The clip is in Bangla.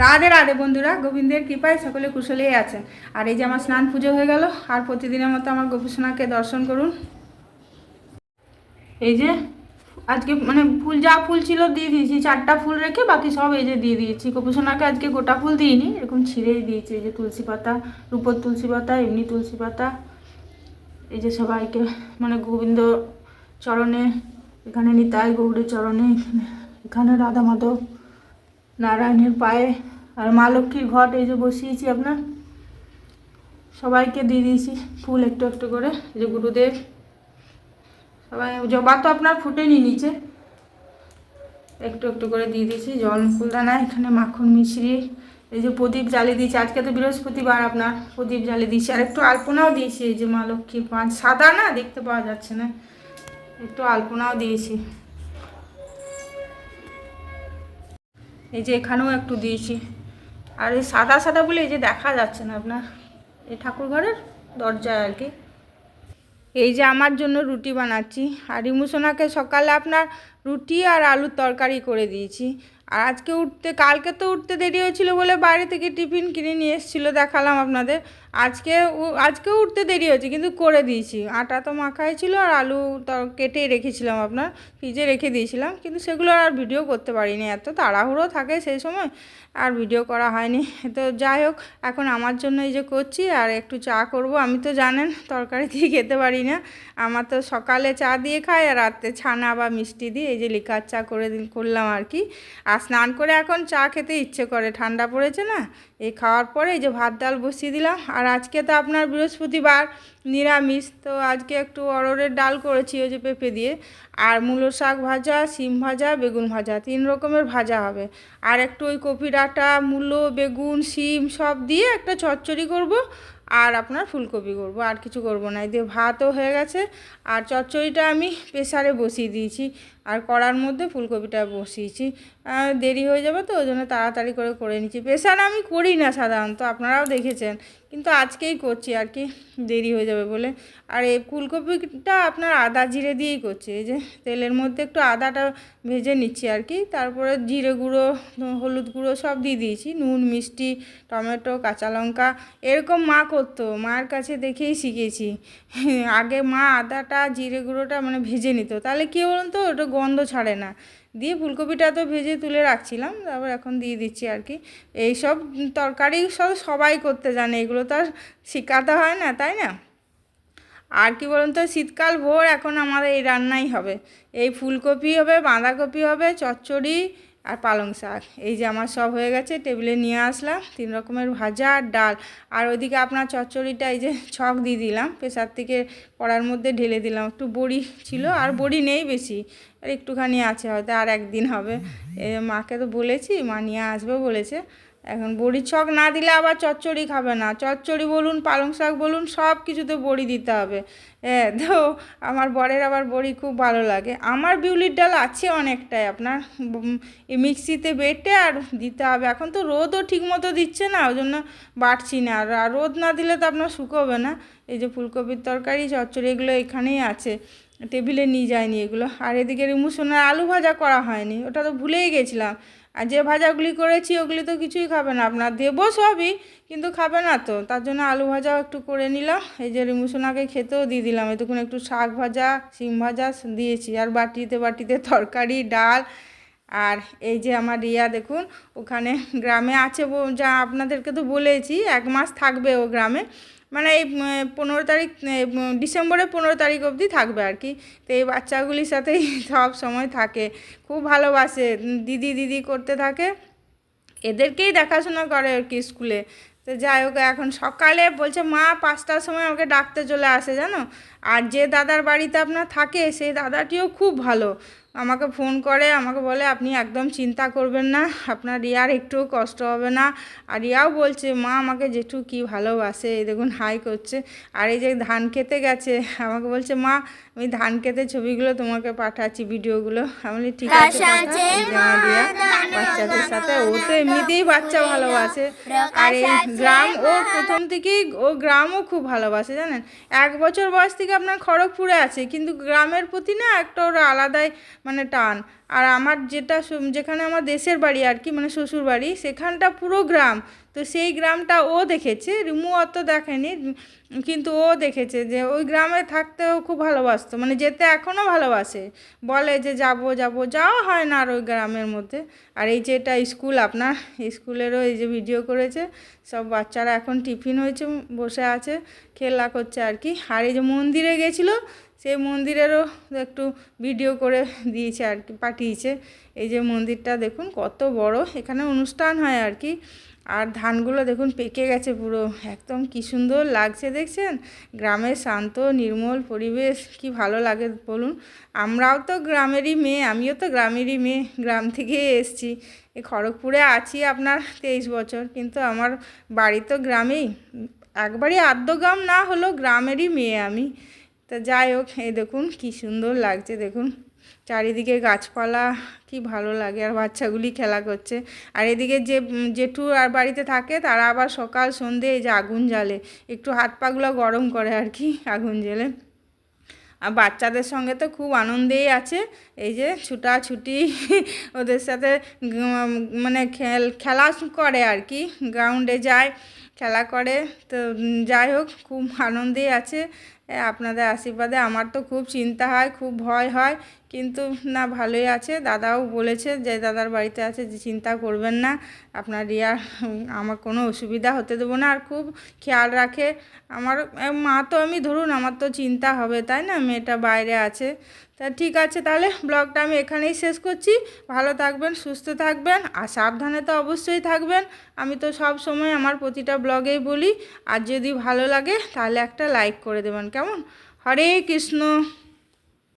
রাধে রাধে বন্ধুরা, গোবিন্দের কৃপায় সকলে কুশলেই আছেন আর এই যে আমার স্নান পুজো হয়ে গেল, আর প্রতিদিনের মতো আমার গোপীসোনাকে দর্শন করুন। এই যে, আজকে মানে ফুল যা ফুল ছিল দিয়ে দিয়েছি, চারটা ফুল রেখে বাকি সব এই যে দিয়ে দিয়েছি। গোপীসোনাকে আজকে গোটা ফুল দিইনি, এরকম ছিঁড়েই দিয়েছি। এই যে তুলসী পাতা, রূপোর তুলসী পাতা, এমনি তুলসী পাতা। এই যে সবাইকে মানে গোবিন্দ চরণে, এখানে নিতাই গৌরের চরণে, এখানে এখানে রাধা মাধব নারায়ণের পায়ে আর মা লক্ষ্মীর ঘট এই যে বসিয়েছি আপনার। সবাইকে দিয়ে দিয়েছি ফুল একটু একটু করে যে গুরুদেব। সবাই, জবা তো আপনার ফুটেনি নিচে। একটু একটু করে দিয়ে দিয়েছি, জল ফুলদানা এখানে মাখন মিশ্রি এই যে প্রদীপ জ্বালিয়ে দিয়েছি। আজকে তো বৃহস্পতিবার আপনার, প্রদীপ জ্বালিয়ে দিয়েছি। আর একটু আলপনাও দিয়েছি, এই যে মা লক্ষ্মীর পাঁচ, সাদা না, দেখতে পাওয়া যাচ্ছে না। একটু আলপনাও দিয়েছি। এই যে এখানেও একটু দিয়েছি। আর এই সাদা সাদা বলে এই যে দেখা যাচ্ছে না আপনার? এই ঠাকুর ঘরের দরজায় আর কি। এই যে আমার জন্য রুটি বানাচ্ছি। আর ইমুসোনাকে সকালে আপনার রুটি আর আলুর তরকারি করে দিয়েছি। আর আজকে উঠতে, কালকে তো উঠতে দেরি হয়েছিল বলে বাইরে থেকে টিফিন কিনে নিয়ে এসেছিল, দেখালাম আপনাদের। আজকে আজকেও উঠতে দেরি হয়েছে, কিন্তু করে দিয়েছি। আটা তো মাখাই ছিল আর আলু কেটে রেখেছিলাম আপনার, ফ্রিজে রেখে দিয়েছিলাম, কিন্তু সেগুলো আর ভিডিও করতে পারিনি। এত তাড়াহুড়ো থাকে সেই সময়, আর ভিডিও করা হয়নি। তো যাই হোক, এখন আমার জন্য এই যে করছি, আর একটু চা করব। আমি তো জানেন, তরকারি দিয়ে খেতে পারি না। আমার তো সকালে চা দিয়ে খাই, আর রাতে ছানা বা মিষ্টি দিয়ে এই যে লিকার চা করে করলাম আর কি। আর স্নান করে এখন চা খেতে ইচ্ছে করে, ঠান্ডা পড়েছে না? এই খাওয়ার পরে এই যে ভাত ডাল বসিয়ে দিলাম। আর আজকে তো আপনার বৃহস্পতিবার, নিরামিষ। তো আজকে একটু অরড়ের ডাল করেছি ওই যে পেঁপে দিয়ে। আর মূলো শাক ভাজা সিম ভাজা, বেগুন ভাজা, তিন রকমের ভাজা হবে। আর একটু ওই কপি ডাঁটা মূলো, বেগুন সিম সব দিয়ে একটা চচ্চড়ি করব। আর আপনার ফুলকপি করব, আর কিছু করব না। দিয়ে ভাতও হয়ে গেছে, আর চচ্চড়িটা আমি প্রেসারে বসিয়ে দিয়েছি, আর কড়ার মধ্যে ফুলকপিটা বসিয়েছি। দেরি হয়ে যাবে তো, ওই জন্য তাড়াতাড়ি করে করে নিচ্ছি। প্রেশার আমি করি না সাধারণত, আপনারাও দেখেছেন, কিন্তু আজকেই করছি আর কি, দেরি হয়ে যাবে বলে। আর এই ফুলকপিটা আপনার আদা জিরে দিয়েই করছি, এই যে তেলের মধ্যে একটু আদাটা ভেজে নিচ্ছি আর কি, তারপরে জিরে গুঁড়ো, হলুদ গুঁড়ো সব দিয়ে দিয়েছি, নুন, মিষ্টি, টমেটো, কাঁচা লঙ্কা, এরকম মা করতো, মার কাছে দেখেই শিখেছি। আগে মা আদাটা, জিরে গুঁড়োটা মানে ভেজে নিত, তাহলে কী বলুন তো, ওটা গন্ধ ছাড়ে না। দিয়ে ফুলকপিটা তো ভেজে তুলে রাখছিলাম, তারপর এখন দিয়ে দিচ্ছি আর কি। এইসব তরকারি সব সবাই করতে জানে, এগুলো তো আর শেখাতে হয় না, তাই না? আর কি বলুন তো, শীতকাল ভোর এখন আমাদের এই রান্নাই হবে। এই ফুলকপি হবে, বাঁধাকপি হবে, চচ্চড়ি আর পালং শাক। এই যে আমার সব হয়ে গেছে, টেবিলে নিয়ে আসলাম, তিন রকমের ভাজা আর ডাল। আর ওইদিকে আপনার চচ্চড়িটা এই যে ছক দিয়ে দিলাম, প্রেসার থেকে কড়ার মধ্যে ঢেলে দিলাম। একটু বড়ি ছিল, আর বড়ি নেই বেশি। আর একটুখানি আছে, হয়তো আর একদিন হবে। এ মাকে তো বলেছি, মা নিয়ে আসবে বলেছে। এখন বড়ির ছক না দিলে আবার চচ্চড়ি খাবে না। চচ্চড়ি বলুন, পালং শাক বলুন, সব কিছুতে বড়ি দিতে হবে। হ্যাঁ তো আমার বরের আবার বড়ি খুব ভালো লাগে। আমার বিউলির ডাল আছে অনেকটাই, আপনার মিক্সিতে বেটে আর দিতে হবে। এখন তো রোদও ঠিক মতো দিচ্ছে না, ওই জন্য বাটছি না। আর রোদ না দিলে তো আপনার শুকোবে না। এই যে ফুলকপির তরকারি, চচ্চড়ি, এগুলো এখানেই আছে। টেবিলে নিয়ে যায়নি এগুলো। আর এদিকে রিমুসোনার আলু ভাজা করা হয়নি, ওটা তো ভুলেই গেছিলাম। আর যে ভাজাগুলি করেছি ওগুলি তো কিছুই খাবে না, আপনার দেবো সবই, কিন্তু খাবে না তো। তার জন্য আলু ভাজাও একটু করে নিলাম। এই যে রিমুসোনাকে খেতেও দিয়ে দিলাম। এতক্ষণ একটু শাক ভাজা সিম ভাজা দিয়েছি। আর বাটিতে বাটিতে তরকারি, ডাল। আর এই যে আমার রিয়া, দেখুন, ওখানে গ্রামে আছে যা আপনাদেরকে তো বলেছি, এক মাস থাকবে ও গ্রামে। মানে এই পনেরো তারিখ ডিসেম্বরের পনেরো তারিখ অবধি থাকবে আর কি। তো এই বাচ্চাগুলির সাথেই সব সময় থাকে। খুব ভালোবাসে। দিদি দিদি করতে থাকে। এদেরকেই দেখাশোনা করে আর কি স্কুলে। তো যাই হোক এখন সকালে বলছে মা পাঁচটার সময় আমাকে ডাকতে চলে আসে জানো? আর যে দাদার বাড়িতে আপনার থাকে সেই দাদাটিও খুব ভালো। আমাকে ফোন করে আমাকে বলে আপনি একদম চিন্তা করবেন না আপনার রিয়ার একটুও কষ্ট হবে না। আর রিয়াও বলছে মা আমাকে জেঠু কি ভালোবাসে এই দেখুন হাই করছে। আর এই যে ধান খেতে গেছে আমাকে বলছে মা আমি ধান খেতে ছবিগুলো তোমাকে পাঠাচ্ছি ভিডিওগুলো। আমি ঠিক আছে পাঠা। এই যে আমার রিয়া। বাচ্চাদের সাথে। ও তো এমনিতেই বাচ্চা ভালোবাসে। আর এই গ্রাম, ও প্রথম থেকেই, ও গ্রামও খুব ভালোবাসে, জানেন? এক বছর বয়স থেকে আপনার খড়গপুরে আছে, কিন্তু গ্রামের প্রতি না একটা ওর আলাদাই মানে টান। আর আমার যেটা যেখানে আমার দেশের বাড়ি আর কি মানে শ্বশুর বাড়ি সেখানটা পুরো গ্রাম। তো সেই গ্রামটা ও দেখেছে, রিমু অত দেখেনি, কিন্তু ও দেখেছে যে ওই গ্রামে থাকতেও খুব ভালোবাসতো মানে যেতে এখনও ভালোবাসে, বলে যে যাব যাব, যাওয়া হয় না আর ওই গ্রামের মধ্যে। আর এই যে এটা স্কুল আপনার, স্কুলেরও এই যে ভিডিও করেছে, সব বাচ্চারা এখন টিফিন হয়েছে, বসে আছে, খেলা করছে আর কি। আর এই যে মন্দিরে গেছিল, সেই মন্দিরেরও একটু ভিডিও করে দিয়েছে আর কি, পাঠিয়েছে। এই যে মন্দিরটা দেখুন, কত বড়, এখানে অনুষ্ঠান হয় আর কি। আর ধানগুলো দেখুন পেকে গেছে পুরো। একদম কি সুন্দর লাগছে দেখছেন? গ্রামের শান্ত, নির্মল পরিবেশ, কি ভালো লাগে বলুন। আমরাও তো গ্রামেরই মেয়ে, আমিও তো গ্রামেরই মেয়ে, গ্রাম থেকে এসছি। এই খড়গপুরে আছি আপনার তেইশ বছর, কিন্তু আমার বাড়ি তো গ্রামেই। একবারই আদ্য গ্রাম না হলেও গ্রামেরই মেয়ে আমি। তা যাই হোক এই দেখুন কি সুন্দর লাগছে দেখুন। চারিদিকে গাছপালা, কি ভালো লাগে। আর বাচ্চাগুলি খেলা করছে। আর এদিকে যে জেঠু আর বাড়িতে থাকে, তারা আবার সকাল সন্ধে এই যে আগুন জ্বালে। একটু হাত পাগুলো গরম করে আর কি আগুন জ্বেলে। আর বাচ্চাদের সঙ্গে তো খুব আনন্দেই আছে। এই যে ছুটাছুটি, ওদের সাথে মানে খেল, খেলা করে আর কি। গ্রাউন্ডে যায়, খেলা করে। তো যাই হোক, খুব আনন্দেই আছে। আপনাদের আশীর্বাদে আমার তো খুব চিন্তা হয়, খুব ভয় হয়। কিন্তু না, ভালোই আছে। দাদাও বলেছে যে, দাদার বাড়িতে আছে, যে, চিন্তা করবেন না। আপনার রিয়া, আমার কোনো অসুবিধা হতে দেবো না। আর খুব খেয়াল রাখে, আমার মা তো আমি, ধরুন, আমার তো চিন্তা হবে, তাই না? মেয়েটা বাইরে আছে। তা ঠিক আছে, তাহলে ব্লগটা আমি এখানেই শেষ করছি। ভালো থাকবেন, সুস্থ থাকবেন, আর সাবধানে তো অবশ্যই থাকবেন। আমি তো সব সময় আমার প্রতিটা ব্লগেই বলি, আর যদি ভালো লাগে, তাহলে একটা লাইক করে দেবেন, কেমন? হরে কৃষ্ণ।